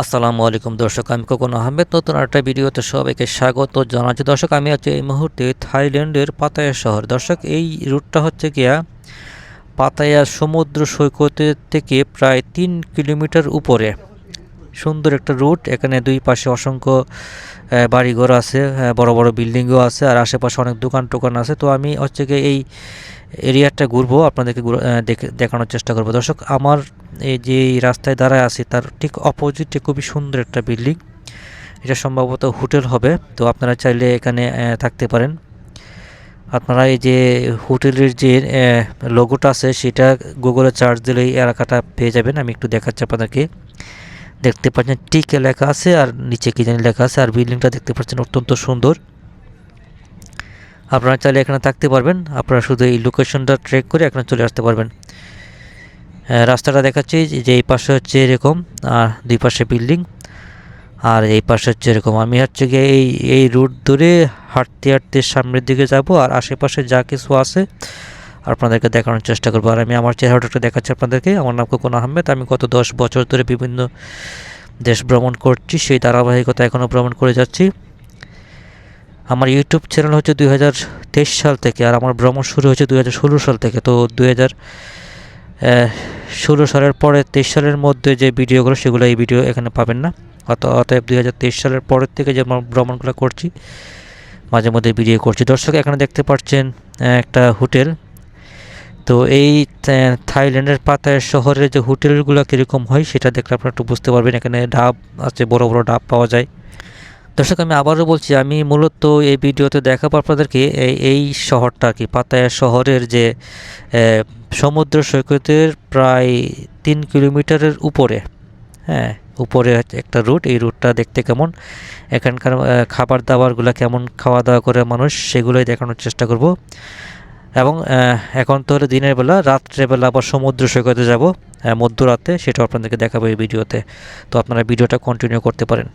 আসসালামু আলাইকুম দর্শক, আমি কোকন আহমেদ। নতুন একটা ভিডিওতে সবাইকে স্বাগত জানাচ্ছি। দর্শক, আমি আছি এই মুহূর্তে থাইল্যান্ডের পাতায়া শহর। দর্শক, এই রুটটা হচ্ছে গিয়া পাতায়া সমুদ্র সৈকতের থেকে প্রায় তিন কিলোমিটার উপরে। সুন্দর একটা রুট, এখানে দুই পাশে অসংখ্য বাড়িঘর আছে বড় বড় বিল্ডিংও আছে, আর আশেপাশে অনেক দোকান টোকান আছে। তো আমি হচ্ছে গিয়ে এই এরিয়াটা ঘুরবো, আপনাদেরকে দেখে, দেখানোর চেষ্টা করব। দর্শক, আমার এই যে রাস্তায় দাঁড়ায় আছি, তার ঠিক অপোজিটে খুবই সুন্দর একটা বিল্ডিং এটা সম্ভবত হোটেল হবে, তো আপনারা চাইলে এখানে থাকতে পারেন। আপনারা এই যে হোটেলের যে লোগোটা আছে, সেটা গুগলে চার্জ দিলেই এলাকাটা পেয়ে যাবেন। আমি একটু দেখাচ্ছি আপনাদেরকে। দেখতে পাচ্ছেন টিকে লেখা আছে আর নিচে কি জানি লেখা আছে, আর বিল্ডিংটা দেখতে পাচ্ছেন অত্যন্ত সুন্দর। আপনারা চাইলে এখানে থাকতে পারবেন। আপনারা শুধু এই লোকেশনটা ট্রেক করে এখানে চলে আসতে পারবেন। রাস্তাটা দেখাচ্ছি যে- এই পাশে হচ্ছে এরকম, আর দুই পাশে বিল্ডিং, আর এই পাশে হচ্ছে এরকম। আমি হচ্ছে গিয়ে এই এই রুট ধরে হাঁটতে হাঁটতে সামনের দিকে যাব, আর আশেপাশে যা কিছু আছে আপনাদেরকে দেখানোর চেষ্টা করব। আর আমি আমার চেহারাটা দেখাচ্ছি আপনাদেরকে। আমার নাম কোকন আহমেদ। আমি গত দশ বছর ধরে বিভিন্ন দেশ ভ্রমণ করছি, সেই ধারাবাহিকতা এখনও ভ্রমণ করে যাচ্ছি। আমার ইউটিউব চ্যানেল হচ্ছে দুই হাজার তেইশ সাল থেকে, আর আমার ভ্রমণ শুরু হয়েছে দুই হাজার ষোলো সাল থেকে। তো দুই হাজার ষোলো সালের পরে তেইশ সালের মধ্যে যে ভিডিওগুলো, সেগুলো এই ভিডিও এখানে পাবেন না। অত অতএব দুই হাজার তেইশ সালের পরের থেকে যে ভ্রমণগুলো করছি, মাঝে মধ্যে ভিডিও করছি। দর্শক, এখানে দেখতে পাচ্ছেন একটা হোটেল। তো এই থাইল্যান্ডের পাতায় শহরের যে হোটেলগুলো কীরকম হয়, সেটা দেখলে আপনারা একটু বুঝতে পারবেন। এখানে ডাব আছে, বড় বড় ডাব পাওয়া যায়। দর্শক, আমি আবারও বলছি, আমি মূলত এই ভিডিওতে দেখাবো আপনাদেরকে এই শহরটা আর কি, পাতায়া শহরের যে সমুদ্র সৈকতের প্রায় তিন কিলোমিটারের উপরে। হ্যাঁ উপরে একটা রুট, এই রুটটা দেখতে কেমন? এখানকার খাবার দাবারগুলো কেমন? খাওয়া দাওয়া করে মানুষ, সেগুলোই দেখানোর চেষ্টা করব। এবং এখন তো হলো দিনের বেলা রাত্রেবেলা আবার সমুদ্র সৈকতে যাব মধ্যরাতে, সেটাও আপনাদেরকে দেখাবো এই ভিডিওতে। তো আপনারা ভিডিওটা কন্টিনিউ করতে পারেন।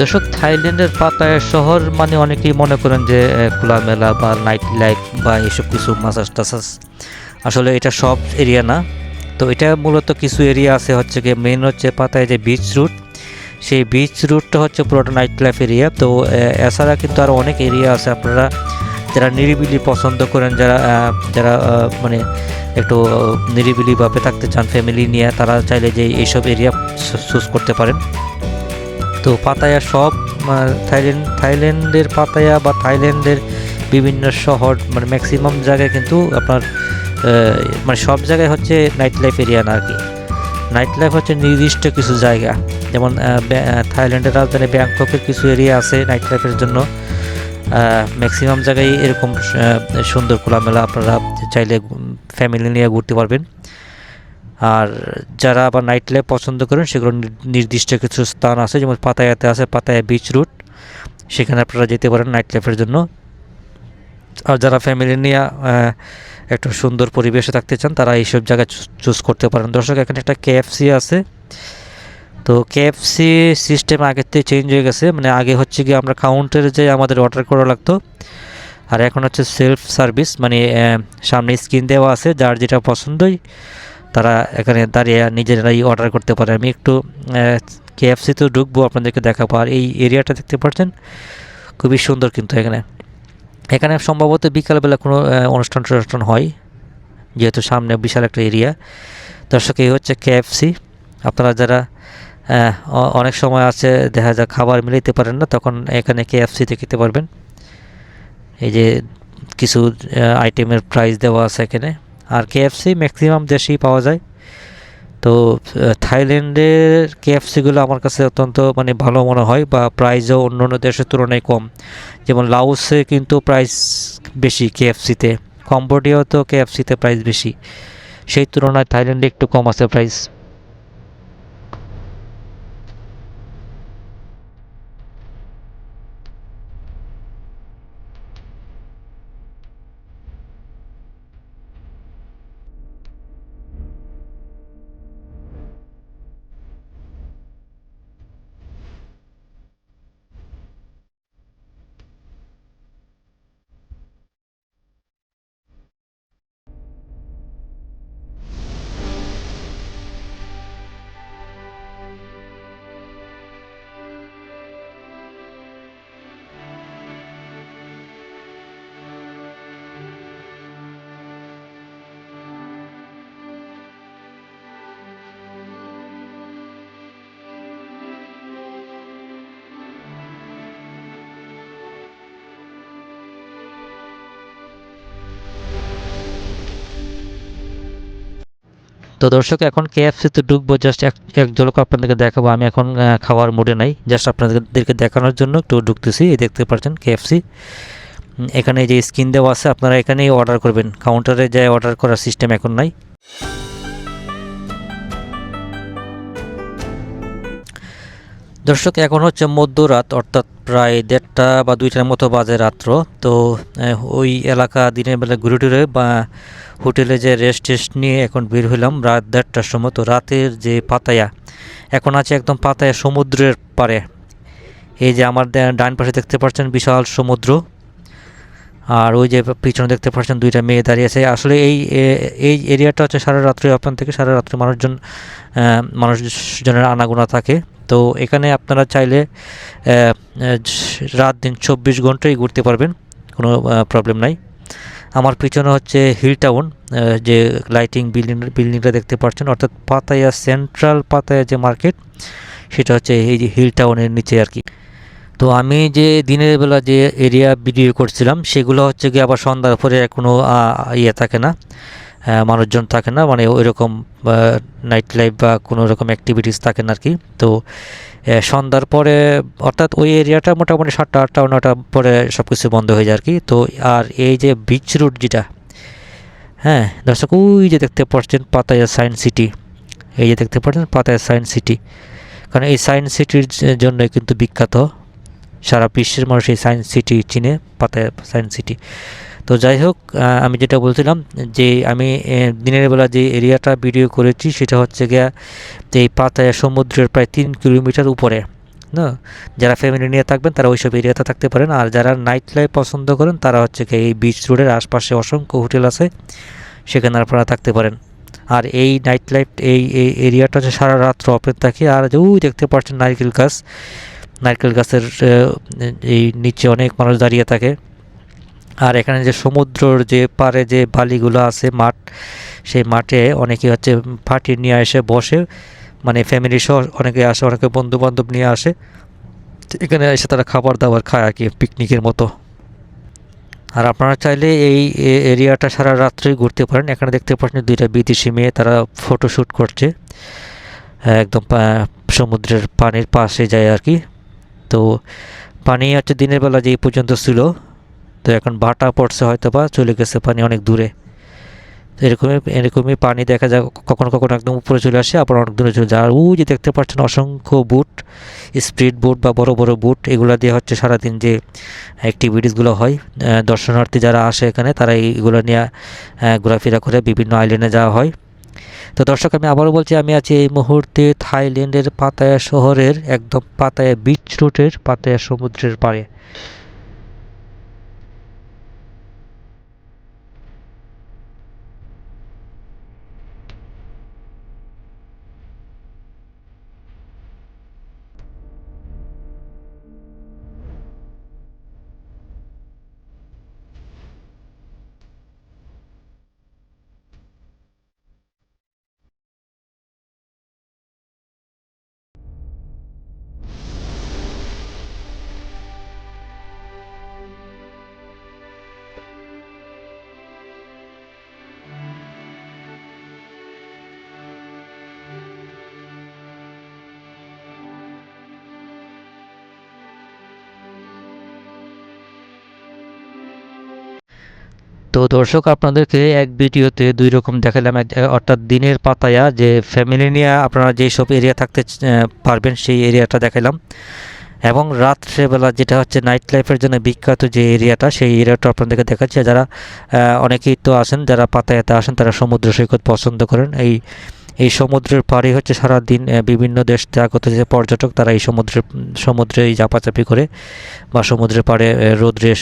দর্শক, থাইল্যান্ডের পাতায় শহর মানে অনেকেই মনে করেন যে খোলামেলা বা নাইট লাইফ বা এসব কিছু মাসাজ টাসাজ আসলে এটা সব এরিয়া না। তো এটা মূলত কিছু এরিয়া আছে হচ্ছে গিয়ে মেন হচ্ছে পাতায় যে বিচ রুট সেই বিচ রুটটা হচ্ছে পুরোটা নাইট লাইফ এরিয়া তো এছাড়া কিন্তু আরও অনেক এরিয়া আছে আপনারা, যারা নিরিবিলি পছন্দ করেন, যারা যারা মানে একটু নিরিবিলিভাবে থাকতে চান ফ্যামিলি নিয়ে, তারা চাইলে যে এইসব এরিয়া চুজ করতে পারেন। তো পাতায়া সব থাইল্যান্ড, থাইল্যান্ডের পাতায়া বা থাইল্যান্ডের বিভিন্ন শহর মানে ম্যাক্সিমাম জায়গায় কিন্তু আপনার মানে সব জায়গায় হচ্ছে নাইট লাইফ এরিয়া না আর কি। নাইট লাইফ হচ্ছে নির্দিষ্ট কিছু জায়গা। যেমন থাইল্যান্ডের রাজধানী ব্যাংককের কিছু এরিয়া আছে নাইট লাইফের জন্য ম্যাক্সিমাম জায়গায় এরকম সুন্দর খোলামেলা আপনারা চাইলে ফ্যামিলি নিয়ে ঘুরতে পারবেন। আর যারা আবার নাইট লাইফ পছন্দ করেন, সেগুলো নির্দিষ্ট কিছু স্থান আছে, যেমন পাতায়াতে আছে পাতায়া বিচ রুট সেখানে আপনারা যেতে পারেন নাইট লাইফের জন্য। আর যারা ফ্যামিলি নিয়ে একটা সুন্দর পরিবেশে থাকতে চান, তারা এইসব জায়গায় চুজ করতে পারেন। দর্শক, এখানে একটা কেএফসি আছে। তো কেএফসি সিস্টেম আগের থেকে চেঞ্জ হয়ে গেছে। মানে আগে হচ্ছে কি আমরা কাউন্টারে যে আমাদের অর্ডার করা লাগতো। আর এখন হচ্ছে সেলফ সার্ভিস মানে সামনে স্ক্রিন দেওয়া আছে, যার যেটা পছন্দই। তারা এখানে দাঁড়িয়ে নিজেরাই অর্ডার করতে পারে। আমি একটু কেএফসিতেও ঢুকবো আপনাদেরকে দেখাবো। আর এই এরিয়াটা দেখতে পাচ্ছেন? খুবই সুন্দর কিন্তু এখানে। এখানে সম্ভবত বিকালবেলা কোনো অনুষ্ঠান টনুষ্ঠান হয়, যেহেতু সামনে বিশাল একটা এরিয়া দর্শক, এই হচ্ছে কেএফসি আপনারা যারা অনেক সময় আছে, দেখা যায় খাবার মিলাইতে পারেন না, তখন এখানে কেএফসিতে খেতে পারবেন। এই যে কিছু আইটেমের প্রাইস দেওয়া আছে এখানে। আর কেএফসি ম্যাক্সিমাম দেশেই পাওয়া যায়। তো থাইল্যান্ডের কেএফসিগুলো আমার কাছে অত্যন্ত মানে ভালো মনে হয় বা প্রাইসও অন্য অন্য দেশের তুলনায় কম। যেমন লাউসে কিন্তু প্রাইস বেশি কেএফসিতে কম্বোডিয়াও তো। কেএফসিতে প্রাইস বেশি। সেই তুলনায় থাইল্যান্ডে একটু কম আছে প্রাইস তো দর্শক, এখন কেএফসিতে ঢুকবো জাস্ট এক এক ঝলক আপনাদেরকে দেখাবো। আমি এখন খাওয়ার মুডে নাই জাস্ট আপনাদেরকে দেখানোর জন্য একটু ঢুকতেছি। দেখতে পাচ্ছেন কেএফসি এখানে যে স্ক্রিন দেওয়া আছে, আপনারা এখানেই অর্ডার করবেন। কাউন্টারে যায় অর্ডার করার সিস্টেম এখন নাই। দর্শক, এখন হচ্ছে মধ্যরাত, অর্থাৎ প্রায় দেড়টা বা দুইটার মতো বাজে রাত্র। তো ওই এলাকা দিনের বেলা ঘুরে টুরে বা হোটেলে যে রেস্ট টেস্ট নিয়ে এখন বের হইলাম রাত দেড়টার সময়। তো রাতের যে পাতায়া, এখন আছে একদম পাতায়া সমুদ্রের পারে এই যে আমার ডান পাশে দেখতে পাচ্ছেন বিশাল সমুদ্র। আর ওই যে পিছনে দেখতে পাচ্ছেন দুইটা মেয়ে দাঁড়িয়ে আছে। আসলে এই এই এরিয়াটা হচ্ছে সারা রাত্রি ওপেন থেকে সারা রাত্রি মানুষজন মানুষজনের আনাগোনা থাকে। তো এখানে আপনারা চাইলে রাত দিন চব্বিশ ঘন্টাই ঘুরতে পারবেন, কোনো প্রবলেম নাই। আমার পিছনে হচ্ছে হিল টাউন যে লাইটিং বিল্ডিং বিল্ডিংটা দেখতে পাচ্ছেন, অর্থাৎ পাতায়া সেন্ট্রাল পাতায়া যে মার্কেট সেটা হচ্ছে এই যে হিল টাউনের নিচে আর কি। তো আমি যে দিনের বেলা যে এরিয়া ভিডিও করছিলাম, সেগুলো হচ্ছে কি আবার সন্ধ্যার পরে কোনো ইয়ে থাকে না। মানুষজন থাকে না মানে ওই রকম নাইট লাইফ বা কোনো রকম অ্যাক্টিভিটিস থাকে না আর কি তো সন্ধ্যার পরে, অর্থাৎ ওই এরিয়াটা মোটামুটি সাতটা, আটটা, নটা পরে সব কিছু বন্ধ হয়ে যায় আর কি তো, আর এই যে বিচ রুট যেটা হ্যাঁ দর্শক, ওই যে দেখতে পাচ্ছেন পাতায়া সায়েন্স সিটি এই যে দেখতে পাচ্ছেন পাতায়া সায়েন্স সিটি কারণ এই সায়েন্স সিটির জন্য কিন্তু বিখ্যাত। সারা বিশ্বের মানুষ এই সায়েন্স সিটি চিনে, পাতায়া সায়েন্স সিটি তো যাই হোক আমি যেটা বলছিলাম যে আমি দিনের বেলা যে এরিয়াটা ভিডিও করেছি সেটা হচ্ছে গিয়া এই পাতায়া সমুদ্রের প্রায় তিন কিলোমিটার উপরে, না? যারা ফ্যামিলি নিয়ে থাকবেন তারা ওইসব এরিয়াতে থাকতে পারেন। আর যারা নাইট লাইফ পছন্দ করেন তারা হচ্ছে গিয়ে এই বিচ রোডের আশপাশে অসংখ্য হোটেল আছে, সেখানে আপনারা থাকতে পারেন। আর এই নাইট লাইফ এই এই এরিয়াটা হচ্ছে সারা রাত্র ওপেন থাকে। আর যে, ওই দেখতে পাচ্ছেন নারকেল গাছ। নারকেল গাছের এই নিচে অনেক মানুষ দাঁড়িয়ে থাকে। আর এখানে যে সমুদ্রর যে পারে যে বালিগুলো আছে মাঠ, সেই মাঠে অনেকে হচ্ছে পার্টি নিয়ে এসে বসে মানে ফ্যামিলি সহ অনেকে আসে, অনেকে বন্ধু বান্ধব নিয়ে আসে। এখানে এসে তারা খাবার দাবার খায় আর কি পিকনিকের মতো। আর আপনারা চাইলে এই এরিয়াটা সারা রাত্রে ঘুরতে পারেন। এখানে দেখতে পাচ্ছেন দুইটা বিদেশি মেয়ে, তারা ফটোশ্যুট করছে। একদম সমুদ্রের পানির পাশে যায় আর কি। তো পানি হচ্ছে দিনের বেলা যে পর্যন্ত ছিল তো এখন ভাটা পড়ছে হয়তো বা চলে গেছে পানি অনেক দূরে। তো এরকমই এরকমই পানি দেখা যায়, কখনো কখনো একদম উপরে চলে আসে, আবার অনেক দূরে চলে যায়। আর ওই যে দেখতে পাচ্ছেন অসংখ্য বুট স্পিড বুট বা বড় বড় বুট, এগুলো দিয়ে হচ্ছে সারাদিন যে অ্যাক্টিভিটিসগুলো হয় দর্শনার্থী যারা আসে এখানে তারা এইগুলো নিয়ে ঘোরাফেরা করে বিভিন্ন আইল্যান্ডে যাওয়া হয়। তো দর্শক, আমি আবারও বলছি, আমি আছি এই মুহূর্তে থাইল্যান্ডের পাতায়া শহরের, একদম পাতায়া বিচ রুটের পাতায়া সমুদ্রের পাড়ে। তো দর্শক আপনাদেরকে এক ভিডিওতে দুই রকম দেখালাম। অর্থাৎ দিনের পাতায়া যে ফ্যামিলি নিয়ে আপনারা যেই সব এরিয়া থাকতে পারবেন সেই এরিয়াটা দেখালাম। এবং রাত্রেবেলা যেটা হচ্ছে নাইট লাইফের জন্য বিখ্যাত যে এরিয়াটা সেই এরিয়াটা আপনাদেরকে দেখাচ্ছে। যারা অনেকেই তো আসেন যারা পাতায়াতে আসেন তারা সমুদ্র সৈকত পছন্দ করেন। এই এই সমুদ্রের পাড়ে হচ্ছে সারাদিন আহ, বিভিন্ন দেশ আগত যে পর্যটক তারা এই সমুদ্রে সমুদ্রে এই চাপাচাপি করে বা সমুদ্রের পাড়ে রৌদ্রে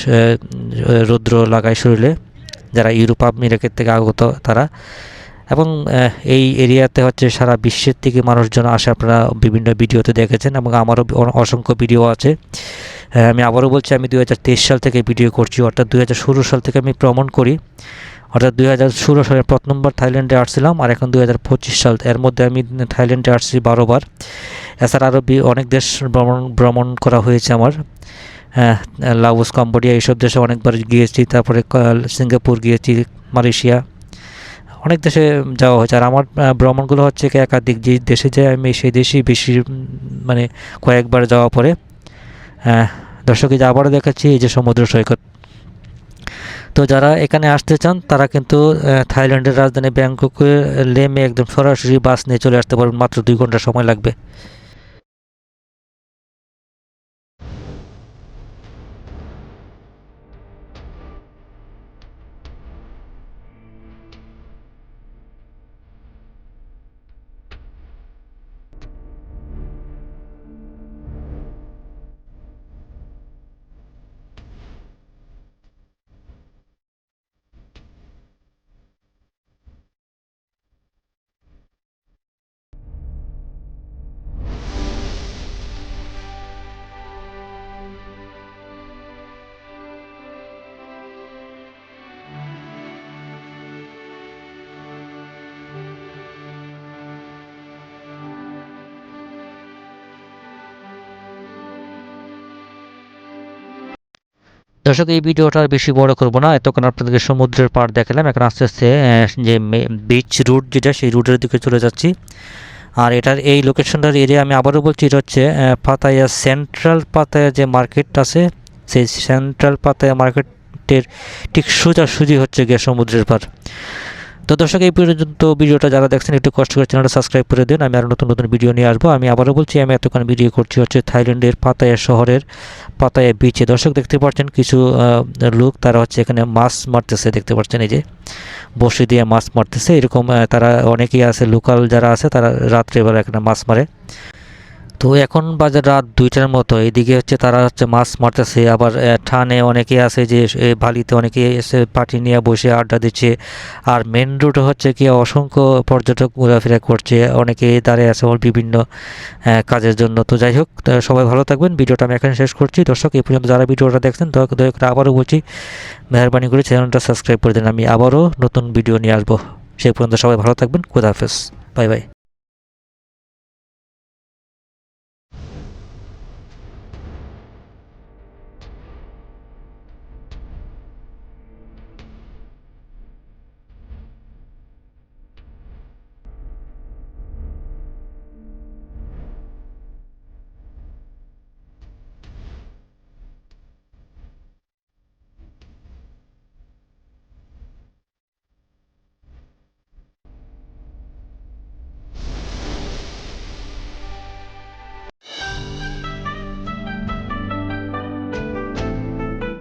রৌদ্র লাগায় শরীরে। যারা ইউরোপ আমেরিকার থেকে আগত তারা। এবং এই এরিয়াতে হচ্ছে সারা বিশ্বের থেকে মানুষজন আসে, আপনারা বিভিন্ন ভিডিওতে দেখেছেন এবং আমারও অসংখ্য ভিডিও আছে। আমি আবারও বলছি, আমি দু হাজার তেইশ সাল থেকে ভিডিও করছি, অর্থাৎ দুই হাজার ষোলো সাল থেকে আমি ভ্রমণ করি। অর্থাৎ দুই হাজার ষোলো সালে প্রথমবার থাইল্যান্ডে আসছিলাম, আর এখন দুই হাজার পঁচিশ সাল, এর মধ্যে আমি থাইল্যান্ডে আসছি বারোবার এছাড়া আরও অনেক দেশ ভ্রমণ ভ্রমণ করা হয়েছে আমার। হ্যাঁ লাওস, কম্বোডিয়া এইসব দেশে অনেকবার গিয়েছি। তারপরে সিঙ্গাপুর গিয়েছি, মালয়েশিয়া। অনেক দেশে যাওয়া হয়েছে। আর আমার ভ্রমণগুলো হচ্ছে কি একাধিক যে দেশে যাই আমি সেই দেশেই বেশি মানে কয়েকবার যাওয়া পরে হ্যাঁ দর্শক যে আবারও দেখাচ্ছি এই যে সমুদ্র সৈকত। তো যারা এখানে আসতে চান, তারা কিন্তু থাইল্যান্ডের রাজধানী ব্যাংককে লেমে একদম সরাসরি বাস নিয়ে চলে আসতে পারবেন। মাত্র দুই ঘণ্টা সময় লাগবে। দর্শক, এই ভিডিওটা বেশি বড় করব না। এতক্ষণ আপনাদেরকে সমুদ্রের পাড় দেখালাম। এখন আস্তে আস্তে যে বিচ রুট যেটা, সেই রুটের দিকে চলে যাচ্ছি। আর এটার এই লোকেশনটার এরিয়া আমি আবারও বলছি, এটা হচ্ছে পাতায়া সেন্ট্রাল পাতায়া যে মার্কেট আছে, সেই সেন্ট্রাল পাতায়া মার্কেটের ঠিক সোজাসুজি হচ্ছে গিয়ে সমুদ্রের পাড়। তো দর্শক, এই পর্যন্ত ভিডিওটা যারা দেখছেন, একটু কষ্ট করে চ্যানেলটা সাবস্ক্রাইব করে দিন। আমি আরও নতুন নতুন ভিডিও নিয়ে আসব। আমি আবারও বলছি, আমি এতক্ষণ ভিডিও করছি হচ্ছে থাইল্যান্ডের পাতায়া শহরের পাতায়া বিচে দর্শক, দেখতে পাচ্ছেন কিছু লোক, তারা হচ্ছে এখানে মাছ মারতেছে। দেখতে পাচ্ছেন এই যে, বসে দিয়ে মাছ মারতেছে। এরকম তারা অনেকেই আছে, লোকাল যারা আছে, তারা রাত্রেবেলা এখানে মাছ মারে। তো এখন বাজে রাত দুইটার মতো। এইদিকে হচ্ছে তারা হচ্ছে মাছ মারতেছে, আবার ঠানে অনেকে আছে যে বালিতে অনেকে এসে পার্টি নিয়ে বসে আড্ডা দিচ্ছে। আর মেন রোডে হচ্ছে কি, অসংখ্য পর্যটক ঘোরাফেরা করছে, অনেকে দাঁড়িয়ে আছে ওর বিভিন্ন কাজের জন্য। তো যাই হোক সবাই ভালো থাকবেন। ভিডিওটা আমি এখানে শেষ করছি। দর্শক, এই পর্যন্ত যারা ভিডিওটা দেখছেন, দয়া দয়া আবারও বলছি, মেহরবানি করে চ্যানেলটা সাবস্ক্রাইব করে দিন। আমি আবারও নতুন ভিডিও নিয়ে আসব। সেই পর্যন্ত সবাই ভালো থাকবেন। খুদা হাফেজ। Bye bye.